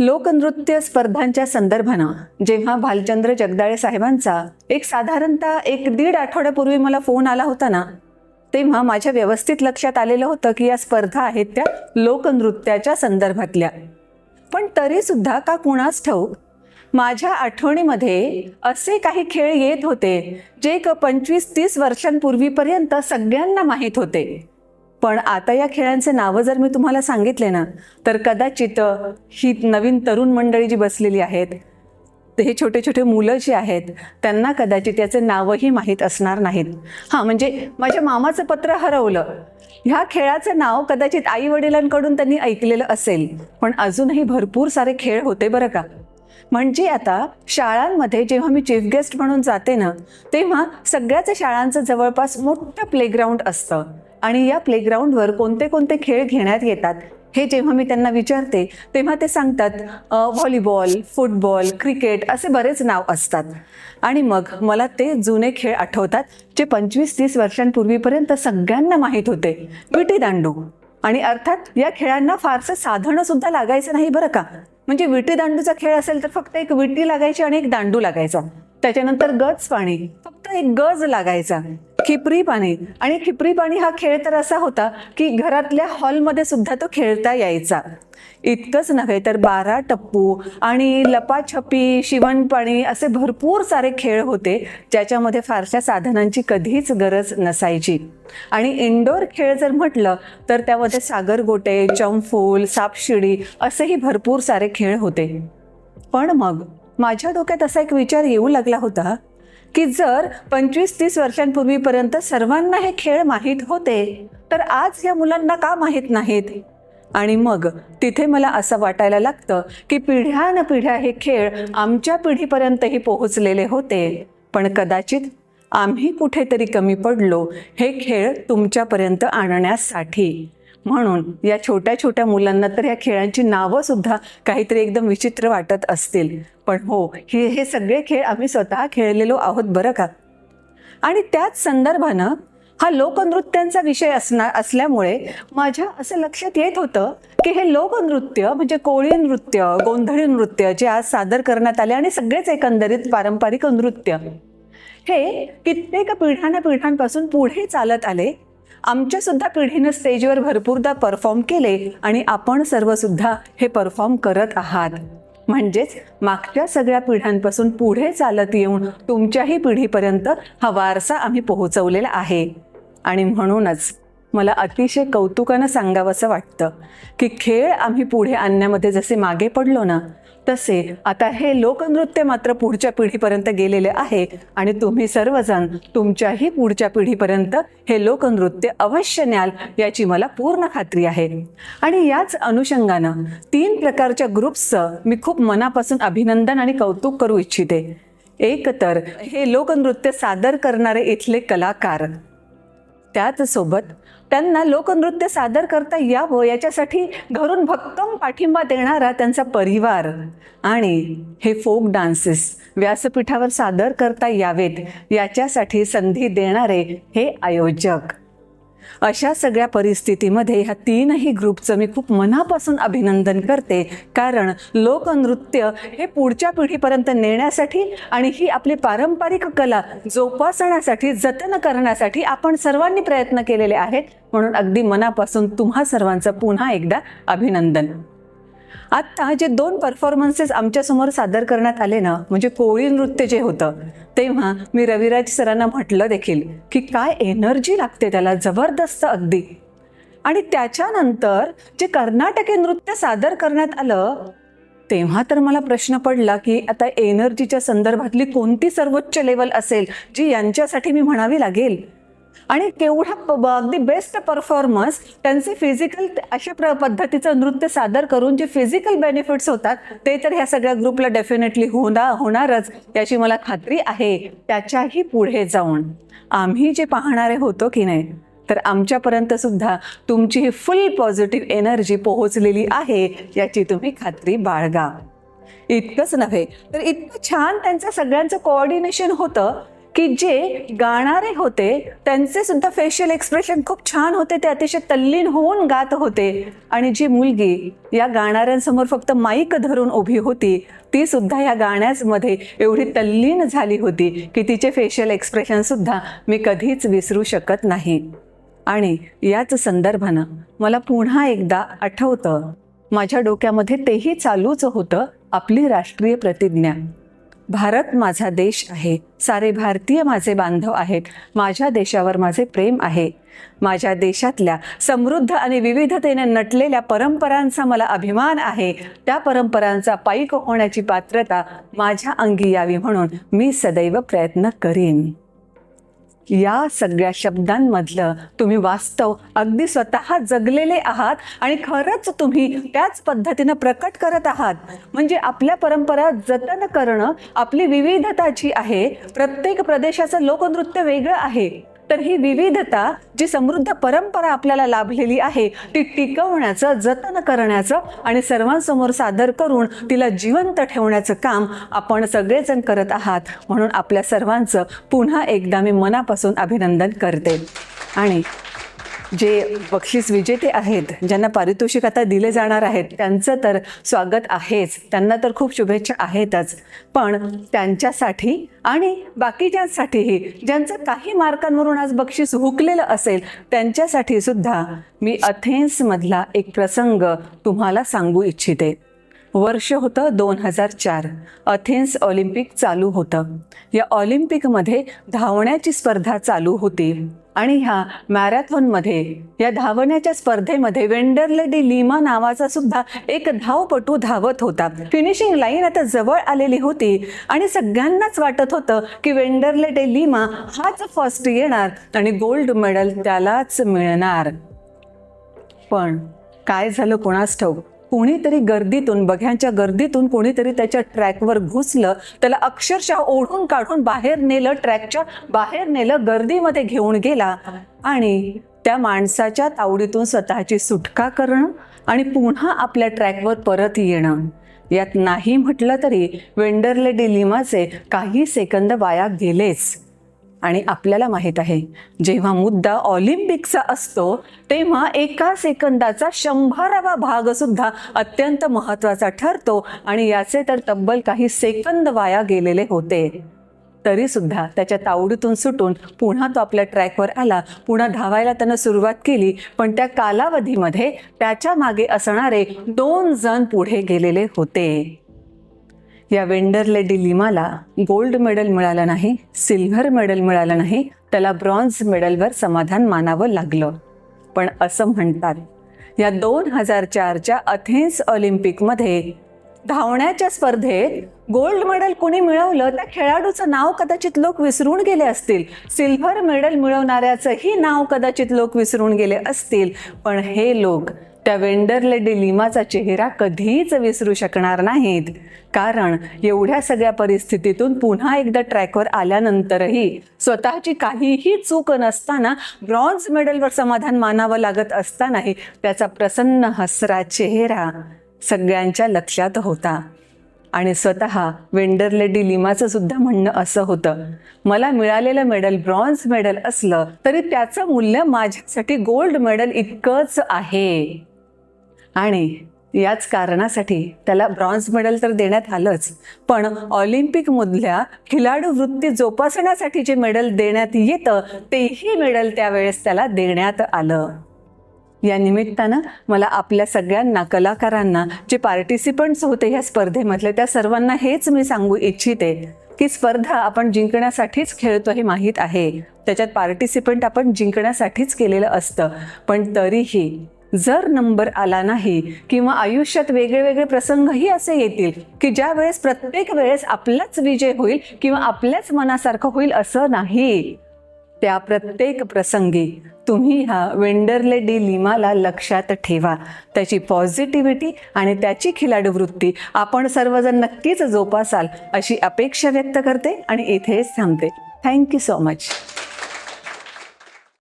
लोकनृत्य स्पर्धांच्या संदर्भानं जेव्हा भालचंद्र जगदाळे साहेबांचा एक साधारणतः एक दीड आठवड्यापूर्वी मला फोन आला होता ना तेव्हा माझ्या व्यवस्थित लक्षात आलेलं होतं की या स्पर्धा आहेत त्या लोकनृत्याच्या संदर्भातल्या. पण तरी सुद्धा का कुणास ठाऊक माझ्या आठवणीमध्ये असे काही खेळ येत होते जे एक पंचवीस तीस वर्षांपूर्वीपर्यंत सगळ्यांना माहीत होते. पण आता या खेळांचे नावं जर मी तुम्हाला सांगितले ना तर कदाचित ही नवीन तरुण मंडळी जी बसलेली आहेत हे छोटे छोटे मुलं जी आहेत त्यांना कदाचित याचे नावही माहीत असणार नाहीत. हां म्हणजे माझ्या मामाचं पत्र हरवलं. ह्या खेळाचं नाव कदाचित आई वडिलांकडून त्यांनी ऐकलेलं असेल पण अजूनही भरपूर सारे खेळ होते बरं का? म्हणजे आता शाळांमध्ये जेव्हा मी चीफ गेस्ट म्हणून जाते ना तेव्हा सगळ्याच शाळांचं जवळपास मोठं प्लेग्राऊंड असतं. आणि या प्लेग्राऊंडवर कोणते कोणते खेळ घेण्यात येतात हे जेव्हा मी त्यांना विचारते तेव्हा ते सांगतात व्हॉलीबॉल फुटबॉल क्रिकेट असे बरेच नाव असतात. आणि मग मला ते जुने खेळ आठवतात जे पंचवीस तीस वर्षांपूर्वीपर्यंत सगळ्यांना माहीत होते. विटी दांडू आणि अर्थात या खेळांना फारसं साधनं सुद्धा लागायचं नाही बरं का? म्हणजे विटी दांडूचा खेळ असेल तर फक्त एक विटी लागायची आणि एक दांडू लागायचा. त्याच्यानंतर गज पाणी. फक्त एक गज लागायचा. खिपरी पाणी. आणि खिपरी पाणी हा खेळ तर असा होता की घरातल्या हॉलमध्ये सुद्धा तो खेळता यायचा. इतकंच नव्हे तर बारा टप्पू आणि लपाछपी शिवणपाणी असे भरपूर सारे खेळ होते ज्याच्यामध्ये फारशा साधनांची कधीच गरज नसायची. आणि इंडोर खेळ जर म्हटलं तर त्यामध्ये सागर गोटे चंफूल सापशिडी असेही भरपूर सारे खेळ होते. पण मग माझ्या डोक्यात असा एक विचार येऊ लागला होता की जर पंचवीस तीस वर्षांपूर्वीपर्यंत सर्वांना हे खेळ माहीत होते तर आज या मुलांना का माहीत नाहीत? आणि मग तिथे मला असं वाटायला लागतं की पिढ्यान पिढ्या हे खेळ आमच्या पिढीपर्यंतही पोहोचलेले होते. पण कदाचित आम्ही कुठेतरी कमी पडलो हे खेळ तुमच्यापर्यंत आणण्यासाठी. म्हणून या छोट्या छोट्या मुलांना तर या खेळांची नावं सुद्धा काहीतरी एकदम विचित्र वाटत असतील. पण हो हे हे सगळे खेळ आम्ही स्वतः खेळलेलो आहोत बरं का? आणि त्याच संदर्भानं हा लोकनृत्यांचा विषय असणार असल्यामुळे माझ्या असं लक्षात येत होतं की हे लोकनृत्य म्हणजे कोळी नृत्य गोंधळी नृत्य जे आज सादर करण्यात आले आणि सगळेच एकंदरीत पारंपरिक नृत्य हे कित्येक पिढ्याना पिढ्यांपासून पुढे चालत आले आमच्या सुद्धा पिढीनं स्टेजवर भरपूरदा परफॉर्म केले आणि आपण सर्वसुद्धा हे परफॉर्म करत आहात. म्हणजेच मागच्या सगळ्या पिढ्यांपासून पुढे चालत येऊन तुमच्याही पिढीपर्यंत हा वारसा आम्ही पोहोचवलेला आहे. आणि म्हणूनच मला अतिशय कौतुकानं सांगावंसं वाटतं की खेळ आम्ही पुढे आणण्यामध्ये जसे मागे पडलो ना तसे आता हे लोकनृत्य मात्र पुढच्या पिढीपर्यंत गेलेले आहे आणि तुम्ही सर्वजण तुमच्याही पुढच्या पिढीपर्यंत हे लोकनृत्य अवश्य न्याल याची मला पूर्ण खात्री आहे. आणि याच अनुषंगानं तीन प्रकारच्या ग्रुप्सचं मी खूप मनापासून अभिनंदन आणि कौतुक करू इच्छिते. एक तर हे लोकनृत्य सादर करणारे इथले कलाकार. त्याचसोबत त्यांना लोकनृत्य सादर करता यावं याच्यासाठी घरून भक्कम पाठिंबा देणारा त्यांचा परिवार. आणि हे फोक डान्सेस व्यासपीठावर सादर करता यावेत याच्यासाठी संधी देणारे हे आयोजक. अशा सगळ्या परिस्थितीमध्ये ह्या तीनही ग्रुपचं मी खूप मनापासून अभिनंदन करते. कारण लोकनृत्य हे पुढच्या पिढीपर्यंत नेण्यासाठी आणि ही आपली पारंपरिक कला जोपासण्यासाठी जतन करण्यासाठी आपण सर्वांनी प्रयत्न केलेले आहेत. म्हणून अगदी मनापासून तुम्हा सर्वांचं पुन्हा एकदा अभिनंदन. आत्ता जे दोन परफॉर्मन्सेस आमच्यासमोर सादर करण्यात आले ना म्हणजे कोळी नृत्य जे होतं तेव्हा मी रविराज सरांना म्हटलं देखील की काय एनर्जी लागते त्याला जबरदस्त अगदी. आणि त्याच्यानंतर जे कर्नाटकी नृत्य सादर करण्यात आलं तेव्हा तर मला प्रश्न पडला की आता एनर्जीच्या संदर्भातली कोणती सर्वोच्च लेवल असेल जी यांच्यासाठी मी म्हणावी लागेल? आणि केवढा अगदी बेस्ट परफॉर्मन्स त्यांचे फिजिकल अशा प्र पद्धतीचं नृत्य सादर करून जे फिजिकल बेनिफिट्स होतात ते तर ह्या सगळ्या ग्रुपला डेफिनेटली होणार होणारच याची मला खात्री आहे. त्याच्याही पुढे जाऊन आम्ही जे पाहणारे होतो की नाही तर आमच्यापर्यंत सुद्धा तुमची ही फुल पॉझिटिव्ह एनर्जी पोहोचलेली आहे याची तुम्ही खात्री बाळगा. इतकंच नव्हे तर इतकं छान त्यांचं सगळ्यांचं कोऑर्डिनेशन होतं की जे गाणारे होते त्यांचे सुद्धा फेशियल एक्सप्रेशन खूप छान होते. ते अतिशय तल्लीन होऊन गात होते. आणि जी मुलगी या गाणाऱ्यांसमोर फक्त माईक धरून उभी होती ती सुद्धा या गाण्यामध्ये एवढी तल्लीन झाली होती की तिचे फेशियल एक्सप्रेशन सुद्धा मी कधीच विसरू शकत नाही. आणि याच संदर्भानं मला पुन्हा एकदा आठवतं माझ्या डोक्यामध्ये तेही चालूच होतं आपली राष्ट्रीय प्रतिज्ञा. भारत माझा देश आहे. सारे भारतीय माझे बांधव आहेत. माझ्या देशावर माझे प्रेम आहे. माझ्या देशातल्या समृद्ध आणि विविधतेने नटलेल्या परंपरांचा मला अभिमान आहे. त्या परंपरांचा पाईक होण्याची पात्रता माझ्या अंगी यावी म्हणून मी सदैव प्रयत्न करीन. या सगळ्या शब्दांमधलं तुम्ही वास्तव. अगदी स्वतः जगलेले आहात आणि खरंच तुम्ही त्याच पद्धतीनं प्रकट करत आहात. म्हणजे आपल्या परंपरा जतन करणं आपली विविधता जी आहे. प्रत्येक प्रदेशाचं लोकनृत्य वेगळं आहे. तर ही विविधता जी समृद्ध परंपरा आपल्याला लाभलेली आहे ती टिकवण्याचं जतन करण्याचं आणि सर्वांसमोर सादर करून तिला जिवंत ठेवण्याचं काम आपण सगळेजण करत आहात. म्हणून आपल्या सर्वांचं पुन्हा एकदा मी मनापासून अभिनंदन करते. आणि जे बक्षीस विजेते आहेत ज्यांना पारितोषिक आता दिले जाणार आहेत त्यांचं तर स्वागत आहेच. त्यांना तर खूप शुभेच्छा आहेतच. पण त्यांच्यासाठी आणि बाकीच्यांसाठीही ज्यांचं काही मार्कांवरून आज बक्षीस हुकलेलं असेल त्यांच्यासाठी सुद्धा मी अथेन्समधला एक प्रसंग तुम्हाला सांगू इच्छिते. वर्ष होतं दोन हजार चार. अथेन्स ऑलिम्पिक चालू होतं. या ऑलिम्पिकमध्ये धावण्याची स्पर्धा चालू होती. आणि ह्या मॅरेथॉनमध्ये या धावण्याच्या स्पर्धेमध्ये वेंडरले डी लिमा नावाचा सुद्धा एक धावपटू धावत होता. फिनिशिंग लाईन आता जवळ आलेली होती. आणि सगळ्यांनाच वाटत होतं की वेंडरले डे लिमा हाच फर्स्ट येणार आणि गोल्ड मेडल त्यालाच मिळणार. पण काय झालं कोणास ठाऊक? कोणीतरी गर्दीतून बघ्यांच्या गर्दीतून कोणीतरी त्याच्या ट्रॅकवर घुसलं त्याला अक्षरशः ओढून काढून बाहेर नेलं ट्रॅकच्या बाहेर नेलं गर्दीमध्ये घेऊन गेला आणि त्या माणसाच्या तावडीतून स्वतःची सुटका करणं आणि पुन्हा आपल्या ट्रॅकवर परत येणं. यात नाही म्हटलं तरी वेंडरले डिलिमाचे काही सेकंद वाया गेलेच. आणि आपल्याला माहीत आहे जेव्हा मुद्दा ऑलिम्पिकचा असतो तेव्हा एका सेकंदाचा शंभरावा भाग सुद्धा अत्यंत महत्त्वाचा ठरतो आणि याचे तर तब्बल काही सेकंद वाया गेलेले होते. तरी सुद्धा त्याच्या तावडीतून सुटून पुन्हा तो आपल्या ट्रॅकवर आला पुन्हा धावायला त्यानं सुरुवात केली पण त्या कालावधीमध्ये त्याच्यामागे असणारे दोन जण पुढे गेलेले होते. या वेंडरले डिलिमाला गोल्ड मेडल मिळालं नाही सिल्व्हर मेडल मिळालं नाही त्याला ब्रॉन्झ मेडलवर समाधान मानावं लागलं. पण असं म्हणतात या दोन हजार चारच्या अथेन्स ऑलिम्पिकमध्ये धावण्याच्या स्पर्धेत गोल्ड मेडल कोणी मिळवलं त्या खेळाडूचं नाव कदाचित लोक विसरून गेले असतील. सिल्व्हर मेडल मिळवणाऱ्याचंही नाव कदाचित लोक विसरून गेले असतील. पण हे लोक त्या वेंडरले डिलिमाचा चेहरा कधीच विसरू शकणार नाहीत. कारण एवढ्या सगळ्या परिस्थितीतून पुन्हा एकदा ट्रॅकवर आल्यानंतरही स्वतःची काहीही चूक नसताना ब्रॉन्झ मेडलवर समाधान मानावं लागत असतानाही त्याचा प्रसन्न हसरा चेहरा सगळ्यांच्या लक्षात होता. आणि स्वतः वेंडरले डिलिमाचं सुद्धा म्हणणं असं होतं मला मिळालेलं मेडल ब्रॉन्झ मेडल असलं तरी त्याचं मूल्य माझ्यासाठी गोल्ड मेडल इतकंच आहे. आणि याच कारणासाठी त्याला ब्रॉन्झ मेडल तर देण्यात आलंच पण ऑलिम्पिकमधल्या खिलाडू वृत्ती जोपासण्यासाठी जे मेडल देण्यात येतं तेही मेडल त्यावेळेस त्याला देण्यात आलं. या निमित्तानं मला आपल्या सगळ्यांना कलाकारांना जे पार्टिसिपंट्स होते ह्या स्पर्धेमधले त्या सर्वांना हेच मी सांगू इच्छिते की स्पर्धा आपण जिंकण्यासाठीच खेळतो हे माहीत आहे. त्याच्यात पार्टिसिपंट आपण जिंकण्यासाठीच केलेलं असतं. पण तरीही जर नंबर आला नाही किंवा आयुष्यात वेगळे वेगळे प्रसंगही असे येतील की ज्या वेळेस प्रत्येक वेळेस आपलाच विजय होईल किंवा आपल्याच मनासारखं होईल असं नाही. त्या प्रत्येक प्रसंगी तुम्ही ह्या वेंडरले डी लिमाला लक्षात ठेवा. त्याची पॉझिटिव्हिटी आणि त्याची खिलाडू वृत्ती आपण सर्वजण नक्कीच जोपासाल अशी अपेक्षा व्यक्त करते आणि इथेच थांबते. Thank you so much.